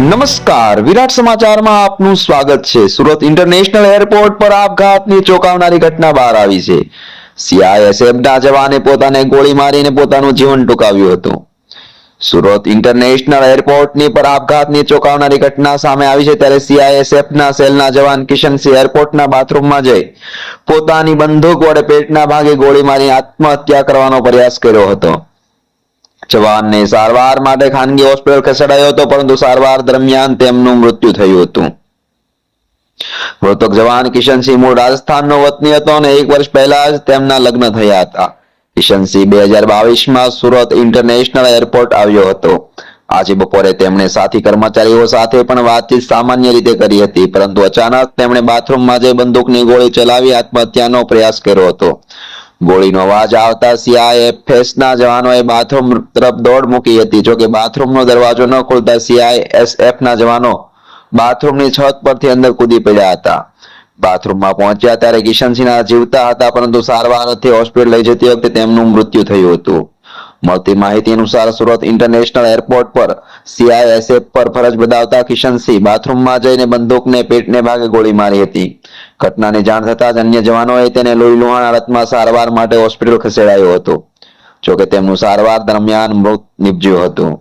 નમસ્કાર, વિરાટ સમાચારમાં આપનું સ્વાગત છે. સુરત ઇન્ટરનેશનલ એરપોર્ટ પર આપઘાતની ચોંકાવનારી ઘટના બહાર આવી છે. સીઆઈએસએફના જવાને પોતાને ગોળી મારીને પોતાનું જીવન ટૂંકાવ્યું હતું. સુરત ઇન્ટરનેશનલ એરપોર્ટની પર આપઘાતની ચોંકાવનારી ઘટના સામે આવી છે ત્યારે સીઆઈએસએફના સેલના જવાન કિશનસિંહ એરપોર્ટના બાથરૂમમાં જઈ પોતાની બંદૂક વડે પેટના ભાગે ગોળી મારી આત્મહત્યા કરવાનો પ્રયાસ કર્યો હતો. જવાનને સારવાર માટે ખાનગી હોસ્પિટલ ખસેડાયો હતો, પરંતુ સારવાર દરમિયાન તેમનું મૃત્યુ થયું હતું. મૃતક જવાન કિશનસિંહ મૂળ રાજસ્થાનનો વતની હતો અને એક વર્ષ પહેલા જ તેમના લગ્ન થયા હતા. કિશનસિંહ બે હજાર બાવીસમાં સુરત ઇન્ટરનેશનલ એરપોર્ટ આવ્યો હતો. આજે બપોરે તેમણે સાથી કર્મચારીઓ સાથે પણ વાતચીત સામાન્ય રીતે કરી હતી, પરંતુ અચાનક તેમણે બાથરૂમમાં જઈ બંદૂકની ગોળી ચલાવી, આત્મહત્યાનો પ્રયાસ કર્યો હતો. ગોળીનો અવાજ આવતા સીઆઈએફએસ ના જવાનોએ બાથરૂમ તરફ દોડ મૂકી હતી. જોકે બાથરૂમનો દરવાજો ન ખોલતા સીઆઈએસએફ ના જવાનો બાથરૂમની છત પરથી અંદર કૂદી પડ્યા હતા. બાથરૂમમાં પહોંચ્યા ત્યારે કિશનસિંહના જીવતા હતા, પરંતુ સારવાર અર્થે હોસ્પિટલ લઈ જતી વખતે તેમનું મૃત્યુ થયું હતું. મળતી માહિતી અનુસાર સુરત ઇન્ટરનેશનલ એરપોર્ટ પર સીઆઈએસએફ પર ફરજ બજાવતા કિશનસિંહ બાથરૂમમાં જઈને બંદૂકને, પેટને ભાગે ગોળી મારી હતી. ઘટનાની જાણ થતાં જ અન્ય જવાનોએ તેને લોહી લુહાણ હાલતમાં સારવાર માટે હોસ્પિટલ ખસેડાયો હતો, જોકે તેમનું સારવાર દરમિયાન મૃત નિપજ્યું હતું.